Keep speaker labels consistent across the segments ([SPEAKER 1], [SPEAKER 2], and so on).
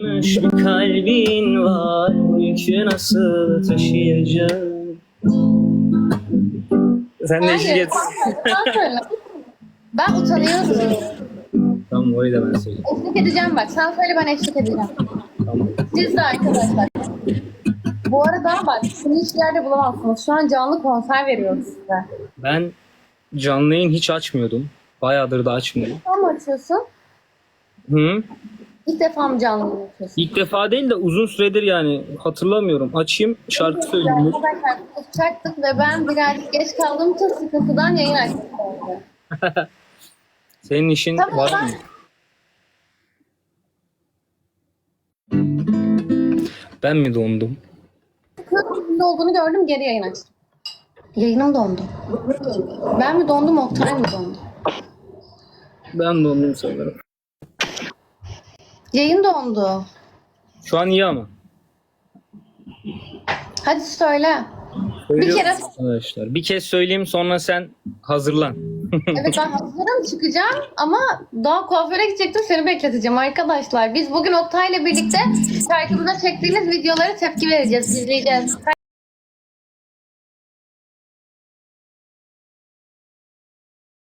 [SPEAKER 1] bir kalbin var Bu yükü nasıl taşıyacağım Sen de eşlik
[SPEAKER 2] Hayır.
[SPEAKER 1] et.
[SPEAKER 2] Sen söyle. Ben utanıyorum.
[SPEAKER 1] Tamam orayı da ben söyleyeyim.
[SPEAKER 2] Eşlik edeceğim bak. Sen söyle ben eşlik edeceğim.
[SPEAKER 1] Tamam.
[SPEAKER 2] Siz de arkadaşlar. Bu arada bak şunu hiçbir yerde bulamazsınız. Şu an canlı konser veriyoruz size.
[SPEAKER 1] Ben canlı yayın hiç açmıyordum. Bayağıdır da açmıyorum.
[SPEAKER 2] Sen mi açıyorsun?
[SPEAKER 1] Hı?
[SPEAKER 2] İlk defa mı canlı yayın açıyorsun?
[SPEAKER 1] İlk defa değil de uzun süredir yani hatırlamıyorum. Açayım şarkı söyleyeyim.
[SPEAKER 2] Arkadaşlar ve ben birazcık geç kaldığım için sıkıntıdan yayın açtım.
[SPEAKER 1] Senin işin
[SPEAKER 2] Tamam,
[SPEAKER 1] var
[SPEAKER 2] ben-
[SPEAKER 1] mı? Ben mi dondum?
[SPEAKER 2] Kırmızı olduğunu gördüm geri yayın açtım. Yayınım dondu. Ben mi dondum Oktay mı dondu?
[SPEAKER 1] Ben dondum sanırım.
[SPEAKER 2] Yayın dondu.
[SPEAKER 1] Şu an iyi ama.
[SPEAKER 2] Hadi söyle.
[SPEAKER 1] Söylüyorum
[SPEAKER 2] kere-
[SPEAKER 1] Arkadaşlar bir kez söyleyeyim sonra sen hazırlan.
[SPEAKER 2] Evet ben hazırım çıkacağım ama daha kuaföre gidecektim seni bekleteceğim arkadaşlar. Biz bugün Oktay'la birlikte şarkımıza çektiğiniz videolara tepki vereceğiz, izleyeceğiz.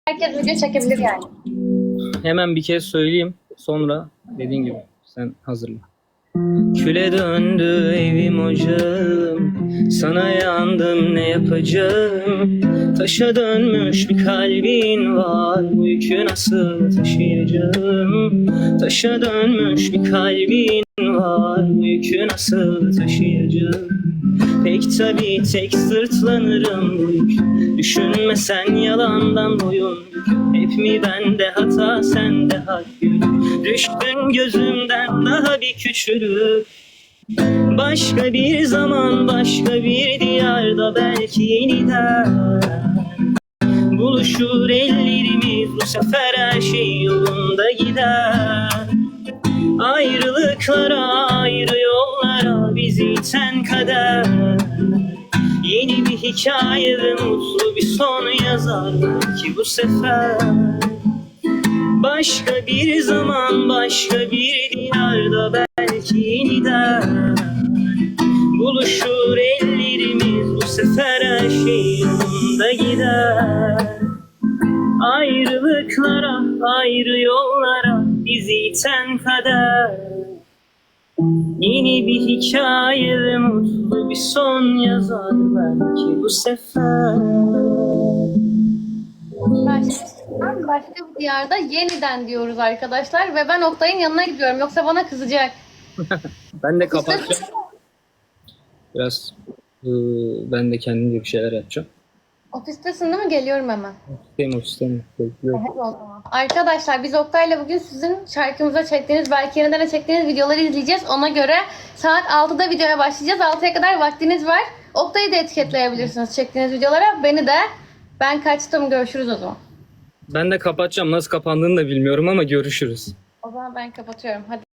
[SPEAKER 2] Herkes video çekebilir yani.
[SPEAKER 1] Hemen bir kez söyleyeyim. Sonra dediğin gibi sen hazırla. Küle döndü evim ocağım Sana yandım ne yapacağım? Taşa dönmüş bir kalbin var Bu yükü nasıl taşıyacağım? Taşa dönmüş bir kalbin var Bu yükü nasıl taşıyacağım Pek tabii tek sırtlanırım bu yük. Düşünme sen yalandan boyun. Hep mi bende hata sende hak yük? Düştün gözümden daha bir küçülüp Başka bir zaman başka bir diyarda belki yeniden. Buluşur ellerimiz bu sefer her şey yolunda gider. Ayrılıklara ayrı yollara bizi iten kader Yeni bir hikaye ve mutlu bir son yazar belki bu sefer. Başka bir zaman başka bir diyarda belki yeniden Buluşur ellerimiz bu sefer her şey yolunda gider. Ayrılıklara ayrı yollara bizi iten kader Yeni bir hikaye ve mutlu bir son yazar belki bu sefer
[SPEAKER 2] Başka, başka bir diyarda yeniden diyoruz arkadaşlar ve ben Oktay'ın yanına gidiyorum yoksa bana kızacak.
[SPEAKER 1] Ben de kapatacağım. Biraz ıı, ben de kendimce bir şeyler yapacağım.
[SPEAKER 2] Ofistesin değil mi? Geliyorum hemen.
[SPEAKER 1] Sistem o sistem. Bekliyorum.
[SPEAKER 2] Evet, o zaman. Arkadaşlar biz Oktay'la bugün sizin şarkımıza çektiğiniz, belki yeniden de çektiğiniz videoları izleyeceğiz. Ona göre saat 6'da videoya başlayacağız. 6'ya kadar vaktiniz var. Oktay'ı da etiketleyebilirsiniz çektiğiniz videolara. Beni de. Ben kaçtım. Görüşürüz o zaman.
[SPEAKER 1] Ben de kapatacağım. Nasıl kapandığını da bilmiyorum ama görüşürüz.
[SPEAKER 2] O zaman ben kapatıyorum. Hadi